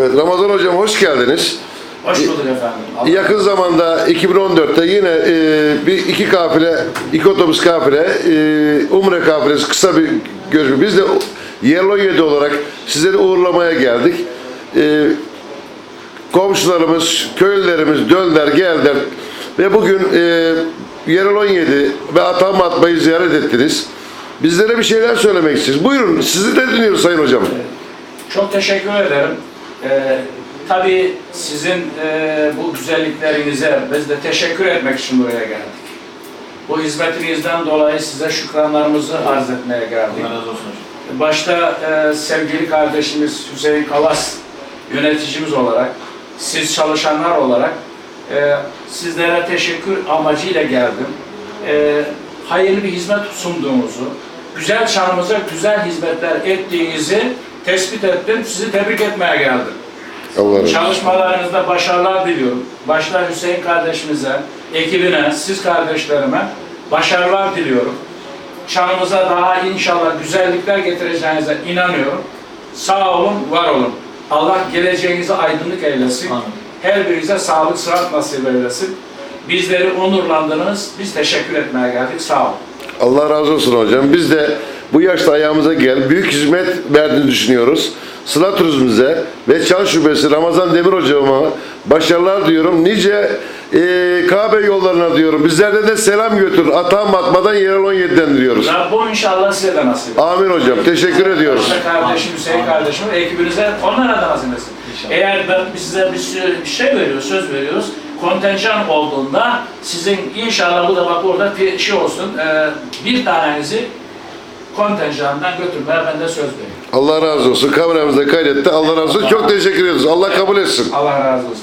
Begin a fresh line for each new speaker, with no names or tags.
Evet, Ramazan Hocam hoş geldiniz.
Hoş bulduk efendim. Allah-
Yakın zamanda 2014'te yine e, bir iki kafile, iki otobüs kafile, e, Umre kafilesi kısa bir görüşme. Biz de Yellow 7 olarak sizleri uğurlamaya geldik. E, komşularımız, köylülerimiz döndüler, geldiler ve bugün e, 17 ve Atam Atmayı ziyaret ettiniz. Bizlere bir şeyler söylemek istiyoruz. Buyurun, sizi de dinliyoruz Sayın Hocam.
Çok teşekkür ederim. Ee, tabii sizin e, bu güzelliklerinize biz de teşekkür etmek için buraya geldik. Bu hizmetinizden dolayı size şükranlarımızı arz etmeye geldik.
Allah razı olsun.
Başta e, sevgili kardeşimiz Hüseyin Kalas yöneticimiz olarak, siz çalışanlar olarak e, sizlere teşekkür amacıyla geldim. E, hayırlı bir hizmet sunduğunuzu, güzel çanımıza güzel hizmetler ettiğinizi tespit ettim. Sizi tebrik etmeye geldim.
Allah razı olsun.
Çalışmalarınızda başarılar diliyorum. Başta Hüseyin kardeşimize, ekibine, siz kardeşlerime başarılar diliyorum. Çanımıza daha inşallah güzellikler getireceğinize inanıyorum. Sağ olun, var olun. Allah geleceğinizi aydınlık eylesin.
Amin.
Her birinize sağlık, sıhhat nasip eylesin. Bizleri onurlandınız. Biz teşekkür etmeye geldik. Sağ olun.
Allah razı olsun hocam. Biz de bu yaşta ayağımıza gel, büyük hizmet verdiğini düşünüyoruz. Sıla Turizmimize ve Çan Şubesi Ramazan Demir hocama başarılar diyorum. Nice e, Kabe yollarına diyorum. Bizlerden de selam götür. Atan Matmadan Yerel 17'den diyoruz.
Rabbim inşallah size de nasip etsin.
Amin hocam. Teşekkür ediyoruz.
Kardeşim, Hüseyin kardeşim ekibinize onlara da nasip etsin.
İnşallah.
Eğer ben biz size bir sürü- bir şey veriyoruz, söz veriyoruz. Kontenjan olduğunda sizin inşallah bu da bak orada bir şey olsun. e, bir tanenizi kontenjandan götürmeye ben de söz veriyorum.
Allah razı olsun. Kameramızda kaydetti. Allah razı olsun. Çok teşekkür ediyoruz. Allah kabul etsin.
Allah razı olsun.